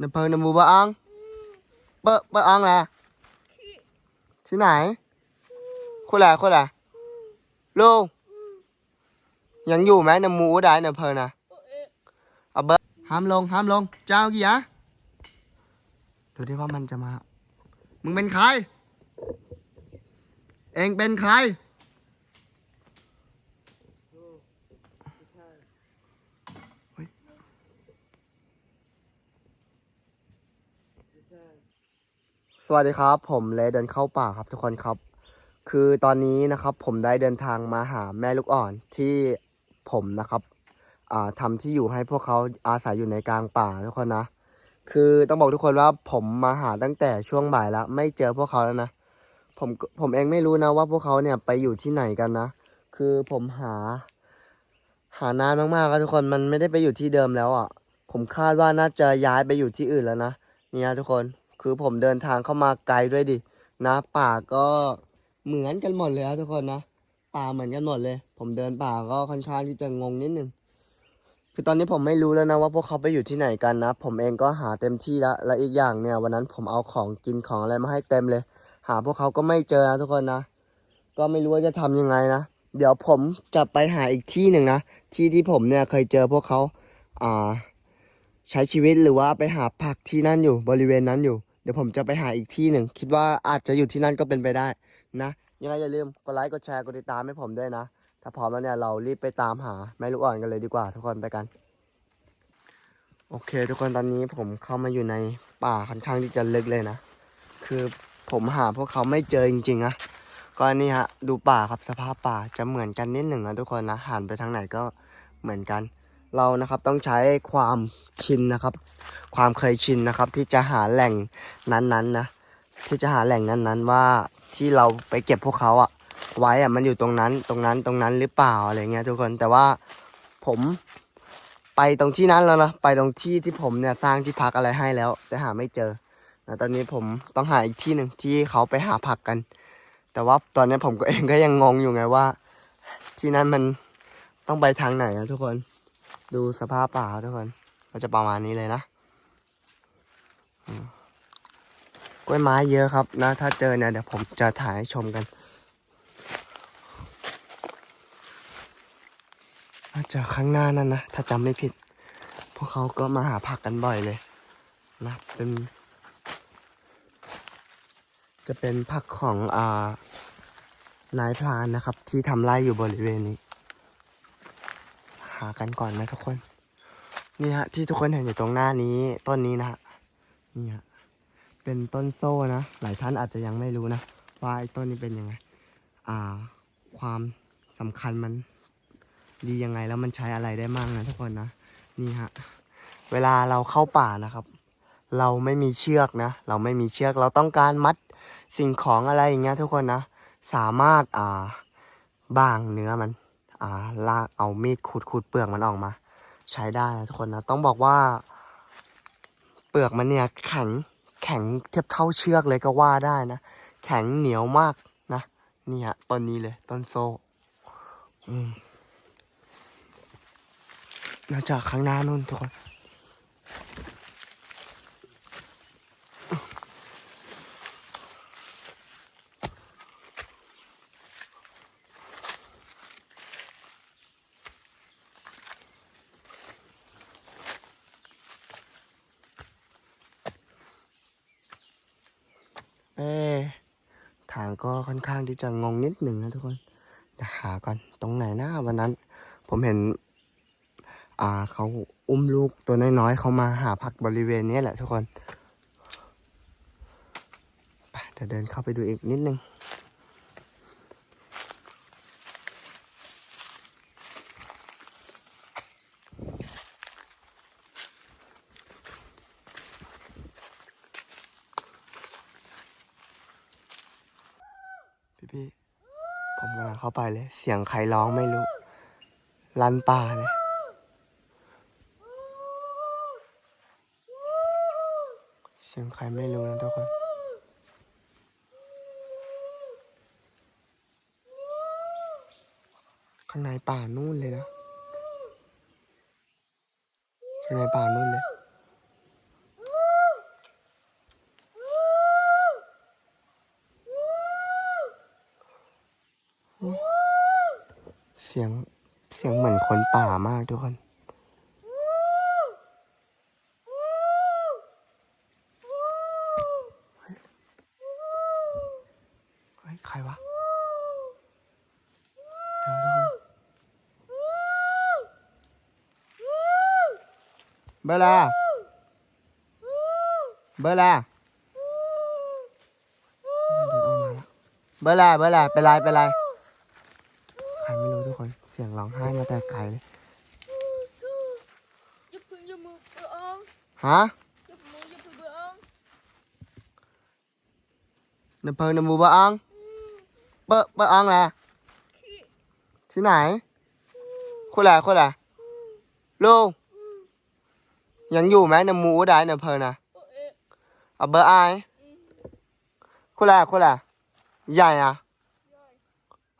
น้ำเพลิงน้ำมูบะอังเบอะเบอะอังแหละที่ไหนคนละคนละลุงยังอยู่ไหมน้ำมูได้น้ำเพลิงนะเอาเบอะห้ามลงห้ามลงเจ้ากี่ยะดูดิว่ามันจะมา มึงเป็นใคร เองเป็นใคร สวัสดีครับ ผมเลเดินเข้าป่าครับทุกคนครับ คือตอนนี้นะครับผมได้เดินทางมาหาแม่ลูกอ่อนที่ผมนะครับอ่าทำที่อยู่ให้พวกเขาอาศัยอยู่ในกลางป่าทุกคนนะ คือต้องบอกทุกคนว่าผมมาหาตั้งแต่ช่วงบ่ายแล้วไม่เจอพวกเขาแล้วนะผมผมเองไม่รู้นะว่าพวกเขาเนี่ยไปอยู่ที่ไหนกันนะ คือผมหา หานานมากๆครับทุกคนมันไม่ได้ไปอยู่ที่เดิมแล้วอะ ผมคาดว่าน่าจะย้ายไปอยู่ที่อื่นแล้วนะเนี่ยทุกคน คือผมเดินทางเข้ามาไกลด้วยดิ นะ ป่าก็เหมือนกันหมดเลยทุกคนนะ ป่าเหมือนกันหมดเลย ผมเดินป่าก็ค่อนข้างที่จะงงนิดนึง คือตอนนี้ผมไม่รู้แล้วนะว่าพวกเขาไปอยู่ที่ไหนกันนะ ผมเองก็หาเต็มที่แล้ว และอีกอย่างเนี่ยวันนั้นผมเอาของกินของอะไรมาให้เต็มเลย หาพวกเขาก็ไม่เจอนะทุกคนนะ ก็ไม่รู้ว่าจะทำยังไงนะ เดี๋ยวผมจะไปหาอีกที่หนึ่งนะ ที่ที่ผมเนี่ยเคยเจอพวกเขา อ่า ใช้ชีวิตหรือว่าไปหาผักที่นั่นอยู่บริเวณนั้นอยู่ ดี๋ยวผมจะไปหาอีกที่หนึ่ง คิดว่าอาจจะอยู่ที่นั่นก็เป็นไปได้นะยังไงอย่าลืมกดไลค์กดแชร์กดติดตามให้ผมด้วยนะ ถ้าพร้อมแล้วเนี่ยเรารีบไปตามหาแม่ลูกอ่อนกันเลยดีกว่า ทุกคนไปกัน โอเค ทุกคนตอนนี้ผมเข้ามาอยู่ในป่าค่อนข้างที่จะลึกเลยนะ คือผมหาพวกเขาไม่เจอจริงๆนะก็นี่ฮะดูป่าครับสภาพป่าจะเหมือนกันนิดหนึ่งนะทุกคนนะหันไปทางไหนก็เหมือนกัน เรานะครับต้องใช้ความชินนะครับ ความเคยชินนะครับ ที่จะหาแหล่งนั้นๆนะที่จะหาแหล่งนั้นๆ ว่าที่เราไปเก็บพวกเขาอะไว้อะมันอยู่ตรงนั้นตรงนั้นตรงนั้นหรือเปล่าอะไรเงี้ยทุกคนแต่ว่าผมไปตรงที่นั้นแล้วนะไปตรงที่ที่ผมเนี่ยสร้างที่พักอะไรให้แล้ว แต่หาไม่เจอนะตอนนี้ผมต้องหาอีกที่หนึ่งที่เขาไปหาผักกัน แต่ว่าตอนนี้ผมก็เองก็ยังงงอยู่ไงว่า ที่นั้นมันต้องไปทางไหนนะทุกคน ดูสภาพป่าทุกคนก็จะประมาณนี้เลยนะกล้วยไม้เยอะครับนะ ถ้าเจอเนี่ยเดี๋ยวผมจะถ่ายให้ชมกันน่าจะข้างหน้านั่นนะ ถ้าจำไม่ผิด พวกเขาก็มาหาผักกันบ่อยเลยนะเป็น จะเป็นผักของอ่านายพรานนะครับ ที่ทำไร่อยู่บริเวณนี้ หากันก่อนนะทุกคน นี่ฮะ ที่ทุกคนเห็นอยู่ตรงหน้านี้ ต้นนี้นะฮะนี่ฮะเป็นต้นโซ่นะ หลายท่านอาจจะยังไม่รู้นะ ว่าไอ้ต้นนี้เป็นยังไง อ่า ความสำคัญมันดียังไงแล้วมันใช้อะไรได้มั่งนะทุกคนนะ นี่ฮะ เวลาเราเข้าป่านะครับ เราไม่มีเชือกนะ เราไม่มีเชือก เราต้องการมัดสิ่งของอะไรอย่างเงี้ยทุกคนนะ สามารถอ่าบางเนื้อมัน อ่าลากเอามีดขูดขูดเปลือกมันออกมา ใช้ได้นะทุกคนนะต้องบอกว่า เปลือกมันเนี่ยแข็งแข็งเทียบเท่าเชือกเลยก็ว่าได้นะ แข็งเหนียวมากนะนี่ฮะต้นนี้เลยต้นโซ่อืมน่าจะข้างหน้านู่นทุกคน ก็ค่อนข้างที่จะงงนิดหนึ่งนะทุกคนหาก่อนตรงไหนนะวันนั้น ผมเห็น อ่าเขาอุ้มลูกตัวน้อยๆเขามาหาผักบริเวณนี้แหละทุกคนไปเดี๋ยวเดินเข้าไปดูอีกนิดนึง พี่พี่ๆ ผมกำลังเข้าไปเลย เสียงใครร้องไม่รู้ ลันป่าเลยเสียงใครไม่รู้นะทุกคนข้างในป่านู่นเลยนะข้างในป่านู่นเลย เสียงเหมือนคนป่ามากทุกคน เฮ้ย ใครวะเดี๋ยวทุกคนเบลาเบลาเบลาเบลาเป็นไรเป็นไร ครไม่รู้ทุกคนเสียงร้องไห้มาแต่ไกลเลยฮะน้ำเพิงน้ำมูบะอังเบอะเบอะอังแหละที่ไหนคนละคนละลูกยังอยู่ไหมน้ำมูได้น้ำเพิงนะเอาเบอร์ไอายคนละคนละใหญ่อะ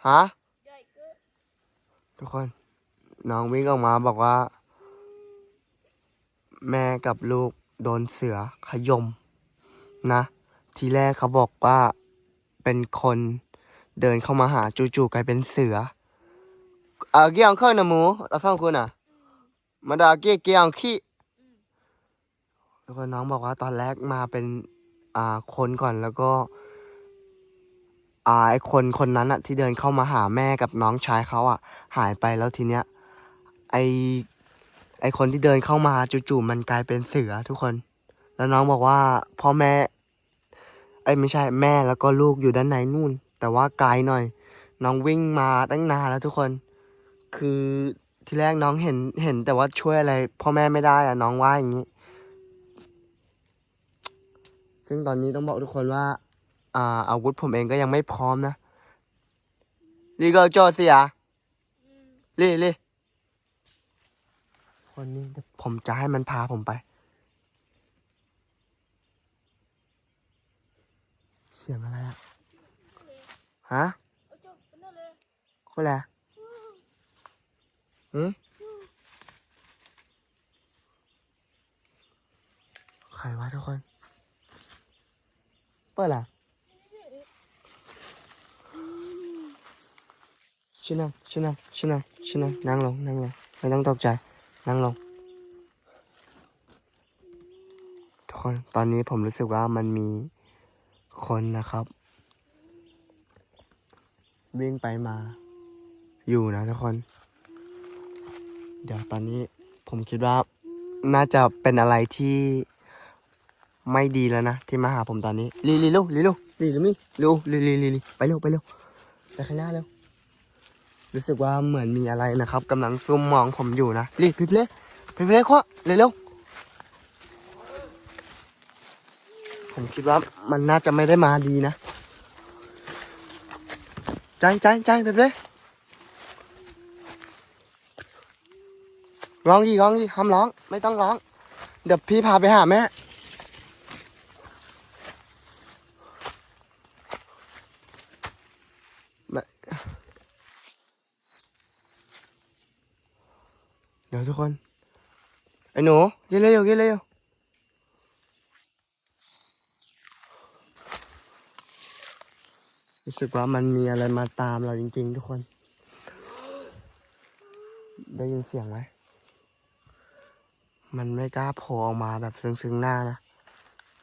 ฮะ ทุกคน น้องวิ่งออกมาบอกว่า แม่กับลูกโดนเสือขยมนะ ทีแรกเขาบอกว่าเป็นคนเดินเข้ามาหาจู่ๆกลายเป็นเสือเอ่อเกี่ยงเครื่องนะหมูเราฟังคุณอะมาดาเกี่ยเกี่ยงขี้แล้วก็น้องบอกว่าตอนแรกมาเป็นอ่าคนก่อนแล้วก็ อ่าไอคนคนนั้นอะที่เดินเข้ามาหาแม่กับน้องชายเขาอะหายไปแล้วทีเนี้ยไอไอคนที่เดินเข้ามาจู่ๆมันกลายเป็นเสือทุกคน แล้วน้องบอกว่าพ่อแม่ไอไม่ใช่แม่แล้วก็ลูกอยู่ด้านในนู่น แต่ว่าไกลหน่อย น้องวิ่งมาตั้งนานแล้วทุกคน คือที่แรกน้องเห็นเห็นแต่ว่าช่วยอะไร พ่อแม่ไม่ได้อะน้องว่าอย่างนี้ ซึ่งตอนนี้ต้องบอกทุกคนว่าาอาวุธผมเองก็ยังไม่พร้อมนะลีก็โจเสีย ừ. ลีลีคนนี้เดี๋ยวผมจะให้มันพาผมไป เสียงอะไรอะฮะ ở trong cái nó lên คนแหละหืมใครวะทุกคน เปิดละ ชินั่งชินั่งชินั่งชินั่งนั่งลงนั่งลงไม่ต้องตกใจนั่งลงทุกคนตอนนี้ผมรู้สึกว่ามันมีคนนะครับ วิ่งไปมา อยู่นะทุกคน เดี๋ยวตอนนี้ผมคิดว่าน่าจะเป็นอะไรที่ไม่ดีแล้วนะ ที่มาหาผมตอนนี้ลีลีลูกลีลูกลีลีมี่ลูลีลีลีลีไปเร็วไปเร็วไปข้างหน้าเร็ว รู้สึกว่าเหมือนมีอะไรนะครับกำลังซุ่มมองผมอยู่นะลีบพี่เพลพี่เพลขวะเร็วเร็วผมคิดว่ามันน่าจะไม่ได้มาดีนะใจใจใจไปเลยร้องดิร้องดิห้ามร้อง ไม่ต้องร้อง เดี๋ยวพี่พาไปหาแม่แม่เดี๋ยวทุกคน ไอ้หนูกินเร็วกินเร็วรู้สึกว่ามันมีอะไรมาตามเราจริง ๆ ทุกคน ได้ยินเสียงไหมมันไม่กล้าโผล่ออกมาแบบซึ้งๆหน้านะ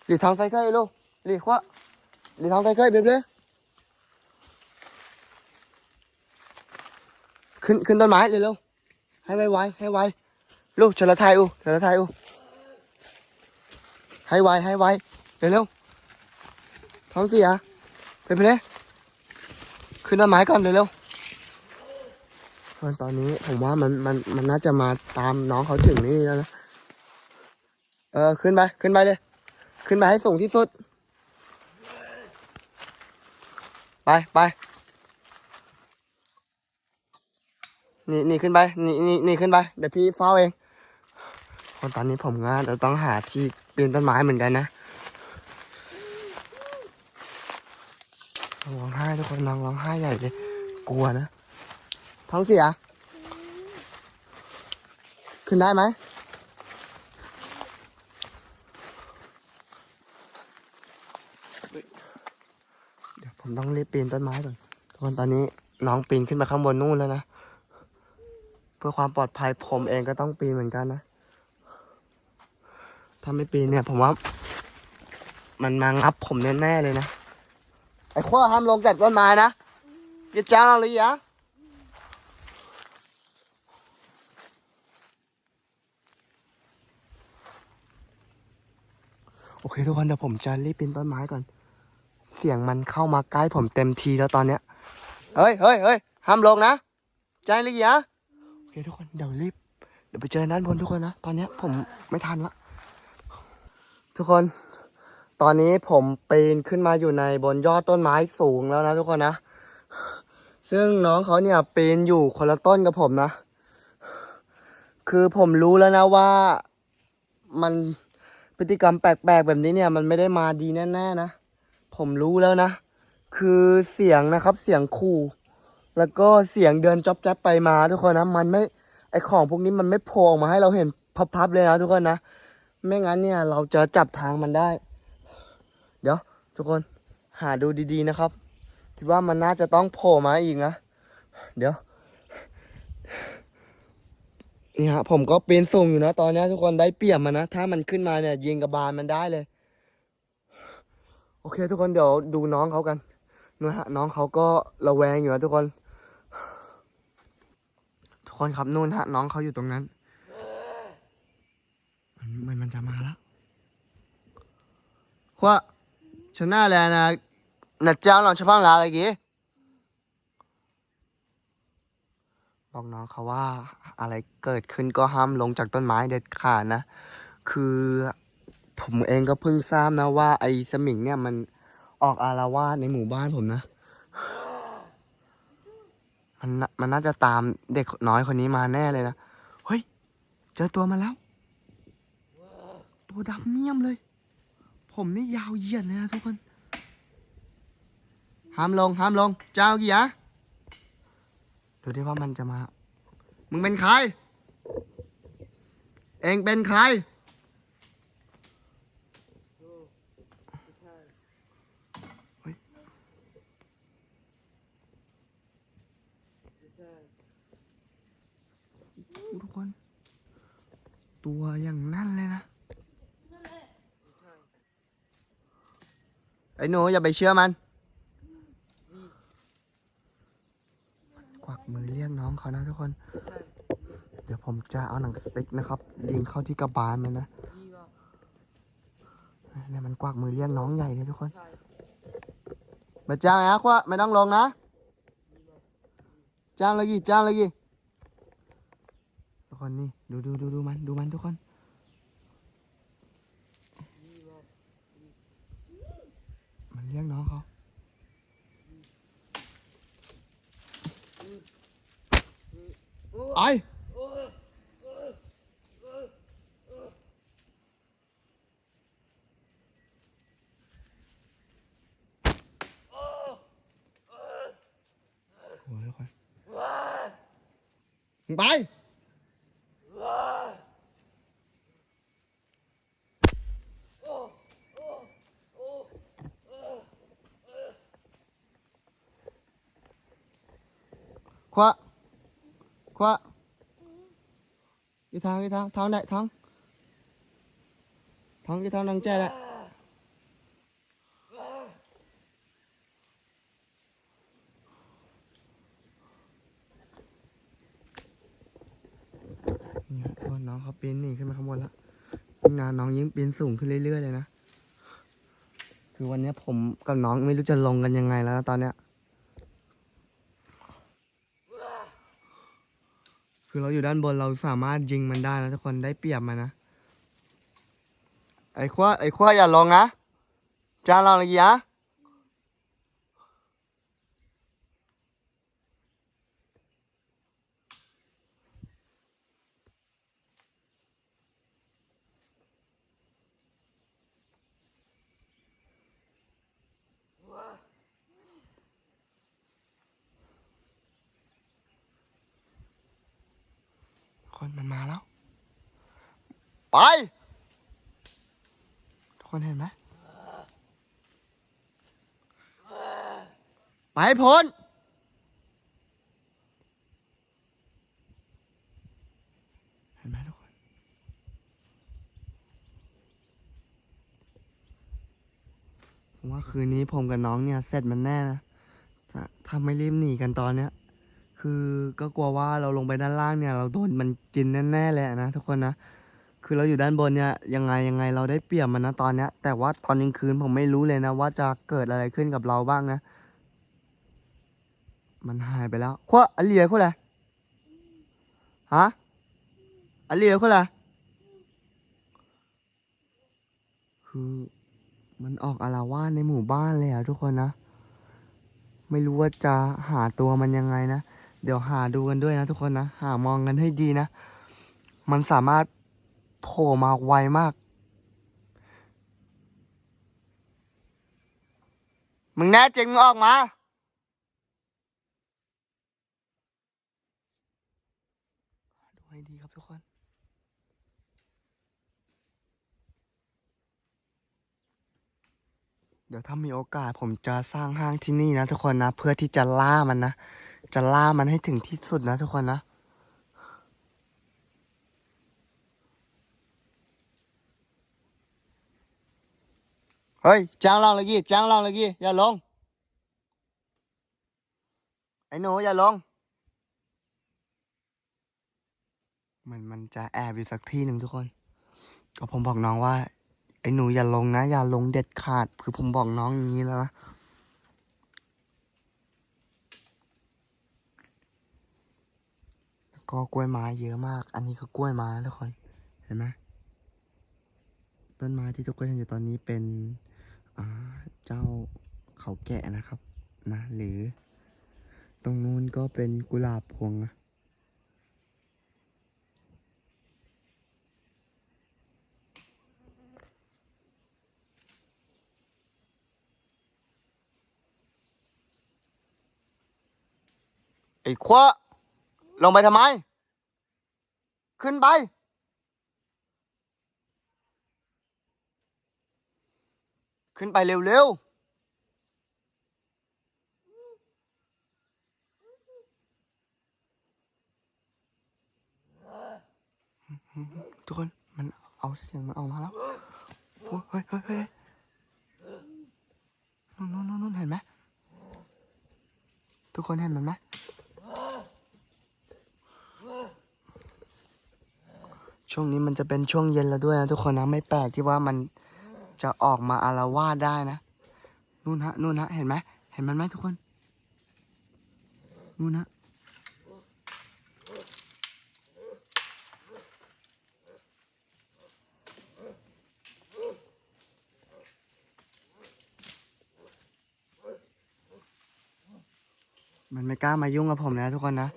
หลีทางใกล้ๆลูกหลีขวะหลีทางใกล้ๆเบบเลยขึ้นขึ้นต้นไม้เลยลูกให้ไวๆให้ไว ลูกเฉลไทยอูเฉลไทยอูให้ไวให้ไวเร็วท้องเสียไปไปเลยขึ้นต้นไม้ก่อนเร็วตอนนี้ผมว่ามันมันมันน่าจะมาตามน้องเขาถึงนี่แล้วนะเออขึ้นไปขึ้นไปเลย ขึ้นไปให้สูงที่สุด ไปไปนี่นี่ขึ้นไปนี่นี่นี่ขึ้นไปเดี๋ยวพี่เฝ้าเอง คนตอนนี้ผมงานเราต้องหาที่ปีนต้นไม้เหมือนกันนะร้องไห้ทุกคนน้องร้องไห้ใหญ่เลย กลัวนะ ท้องเสีย ขึ้นได้ไหมเดี๋ยวผมต้องรีบปีนต้นไม้ก่อนทุกคนตอนนี้น้องปีนขึ้นไปข้างบนนู่นแล้วนะ เพื่อความปลอดภัยผมเองก็ต้องปีนเหมือนกันนะ ถ้าไม่ปีนเนี่ย ผมว่า มันมางับผมแน่ๆเลยนะ ไอ้ขั้วห้ามลงจากต้นไม้นะอย่าจ้างเราเลยอะโอเคทุกคนเดี๋ยวผมจะรีบปีนต้นไม้ก่อน เสียงมันเข้ามาใกล้ผมเต็มทีแล้วตอนเนี้ยเฮ้ยเฮ้ยเฮ้ยห้ามลงนะใจเลยอะโอเคทุกคนเดี๋ยวรีบเดี๋ยวไปเจอด้านบนทุกคนนะ ตอนเนี้ยผมไม่ทันละ ทุกคน ตอนนี้ผมปีนขึ้นมาอยู่ในบนยอดต้นไม้สูงแล้วนะทุกคนนะ ซึ่งน้องเขาเนี่ยปีนอยู่คนละต้นกับผมนะ คือผมรู้แล้วนะว่ามันพฤติกรรมแปลกๆแบบนี้เนี่ย มันไม่ได้มาดีแน่ๆนะ ผมรู้แล้วนะ คือเสียงนะครับเสียงขู่แล้วก็เสียงเดินจ๊อบแจ๊บไปมาทุกคนนะ มันไม่ไอของพวกนี้มันไม่โผล่ออกมาให้เราเห็นพับๆเลยนะทุกคนนะ ไม่งั้นเนี่ยเราจะจับทางมันได้ เดี๋ยว ทุกคนหาดูดีๆนะครับคิดว่ามันน่าจะต้องโผล่มาอีกนะ เดี๋ยว นี่ฮะผมก็เปีนสูงอยู่นะ ตอนนี้ทุกคนได้เปรียบมันนะ ถ้ามันขึ้นมาเนี่ยยิงกระบาลมันได้เลย โอเค ทุกคนเดี๋ยวดูน้องเขากันนู่นฮะน้องเขาก็ระแวงอยู่นะทุกคน ทุกคนครับนู่นฮะ น้องเขาอยู่ตรงนั้น มันจะมาแล้วว่าฉันน่าแลนะนัดเจ้าหลอนชะพังลาอะไรกี้บอกน้องเขาว่าอะไรเกิดขึ้นก็ห้ามลงจากต้นไม้เด็ดขาดนะ คือผมเองก็เพิ่งทราบนะว่า ไอ้สมิงเนี่ยมันออกอารวาสในหมู่บ้านผมนะ มันมันน่าจะตามเด็กน้อยคนนี้มาแน่เลยนะ เฮ้ย เจอตัวมาแล้ว ตัวดำเมี่ยมเลย ผมนี่ยาวเหยียดเลยนะทุกคนห้ามลงห้ามลง เจ้ากี่ยะดูดิว่ามันจะมา มึงเป็นใคร เองเป็นใคร ทุกคน ตัวอย่างนั่นเลยนะ นั่นแหละ ไอ้ หนูอย่าไปเชื่อมัน กวักมือเรียกน้องเขานะทุกคน เดี๋ยวผมจะเอาหนังสติ๊กนะครับ ยิงเข้าที่กระบาลมันนะเนี่ยมันกวักมือเรียกน้องใหญ่เลยทุกคนมาจ้างแอ๊กว่าไม่ต้องลงนะ จ้างเลยกี่จ้างเลยกี่ทุกคนนี่ดูดูดูดูมันดูมันทุกคน มันเรียกน้องเขาไอโอ้ยคนมึงไป ขวาขวาอีทางอีทางทางไหนทางทางอีทางนังแจ้แหละนี่ยทุกคนน้องเขาปีนหนีขึ้นมาข้างบนแล้วยิ่งนานน้องยิ่งปีนสูงขึ้นเรื่อยๆเลยนะ คือวันนี้ผมกับน้องไม่รู้จะลงกันยังไงแล้วนะตอนเนี้ย คือเราอยู่ด้านบนเราสามารถยิงมันได้นะทุกคนได้เปรียบมันนะไอ้ขั้วไอ้ขั้วอย่าลงนะจานลองเลยยะ ไป ทุกคนเห็นไหมไปพ้นเห็นไหมทุกคน ผมว่าคืนนี้ผมกับน้องเนี่ยเสร็จมันแน่นะถ้าไม่รีบหนีกันตอนเนี้ย คือก็กลัวว่าเราลงไปด้านล่างเนี่ย เราโดนมันกินแน่ๆแหละนะทุกคนนะ คือเราอยู่ด้านบนเนี่ยยังไงยังไงเราได้เปรียบมันนะตอนเนี้ย แต่ว่าตอนกลางคืนผมไม่รู้เลยนะ ว่าจะเกิดอะไรขึ้นกับเราบ้างนะ มันหายไปแล้วขั้วอันเหลียขั้วอะไรฮะอันเหลียขั้วอะไรคือมันออกอาละวาดในหมู่บ้านเลยอะทุกคนนะ ไม่รู้ว่าจะหาตัวมันยังไงนะ เดี๋ยวหาดูกันด้วยนะทุกคนนะ หามองกันให้ดีนะ มันสามารถ โผล่มาไวมาก มึงแน่จริงมึงออกมา ดูให้ดีครับทุกคน เดี๋ยวถ้ามีโอกาสผมจะสร้างห้างที่นี่นะทุกคนนะ เพื่อที่จะล่ามันนะ จะล่ามันให้ถึงที่สุดนะทุกคนนะ เฮ้ยจ้างล่างเลยกี้จ้างล่างเลยกี้อย่าลง ไอ้หนูอย่าลง มันมันจะแอบอยู่สักที่หนึ่งทุกคน ก็ผมบอกน้องว่า ไอ้หนูอย่าลงนะ อย่าลงเด็ดขาด คือผมบอกน้องอย่างนี้แล้วนะก็กล้วยไม้เยอะมาก อันนี้ก็กล้วยไม้ทุกคน เห็นไหมต้นไม้ที่ทุกคนเห็นอยู่ตอนนี้เป็น เจ้าเขาแกะนะครับนะหรือ ตรงนู้นก็เป็นกุหลาบพวงนะไอ้ขวะลงไปทำไม ขึ้นไป ขึ้นไปเร็วๆ ทุกคน มันเอาเสียงมันออกมาแล้ว เฮ้ยเฮ้ยเฮ้ยนู่นนู่นนู่นนู่นเห็นไหม ทุกคนเห็นมันไหมช่วงนี้มันจะเป็นช่วงเย็นแล้วด้วยนะทุกคนนะ ไม่แปลกที่ว่ามัน จะออกมาอารวาสได้นะนู่นฮะนู่นฮะเห็นไหมเห็นมันไหมทุกคนนู่นฮะมันไม่กล้ามายุ่งกับผมนะทุกคนนะ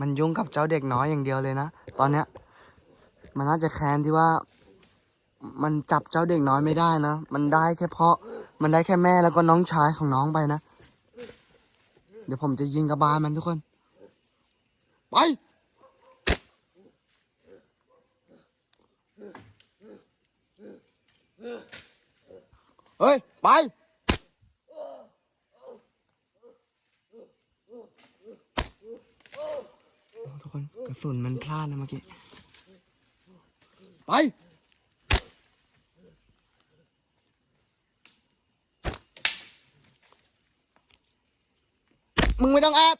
มันยุ่งกับเจ้าเด็กน้อยอย่างเดียวเลยนะ ตอนเนี้ย มันน่าจะแค้นที่ว่า มันจับเจ้าเด็กน้อยไม่ได้นะ มันได้แค่เพาะ มันได้แค่แม่แล้วก็น้องชายของน้องไปนะ เดี๋ยวผมจะยิงกระบาลมันทุกคน ไป เฮ้ย ไปทุกคนกระสุนมันพลาดนะเมื่อกี้ ไป มึงไม่ต้องแอบ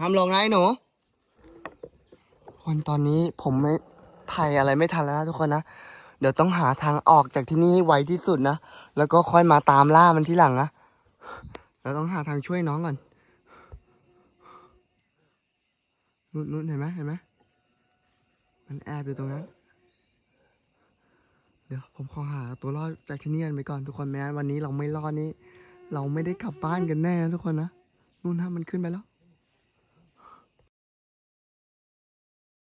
ห้ามลงนะไอ้หนูคนตอนนี้ผมไม่ ถ่ายอะไรไม่ทันแล้วนะทุกคนนะ เดี๋ยวต้องหาทางออกจากที่นี่ให้ไวที่สุดนะ แล้วก็ค่อยมาตามล่ามันทีหลังนะ เราต้องหาทางช่วยน้องก่อนนู่นนู่นเห็นไหมเห็นไหมมันแอบอยู่ตรงนั้น เดี๋ยวผมขอหาตัวรอดจากที่นี่กันไปก่อนทุกคนแม้วันนี้เราไม่รอดนี่เราไม่ได้กลับบ้านกันแน่นะทุกคนนะนู่นฮะมันขึ้นไปแล้ว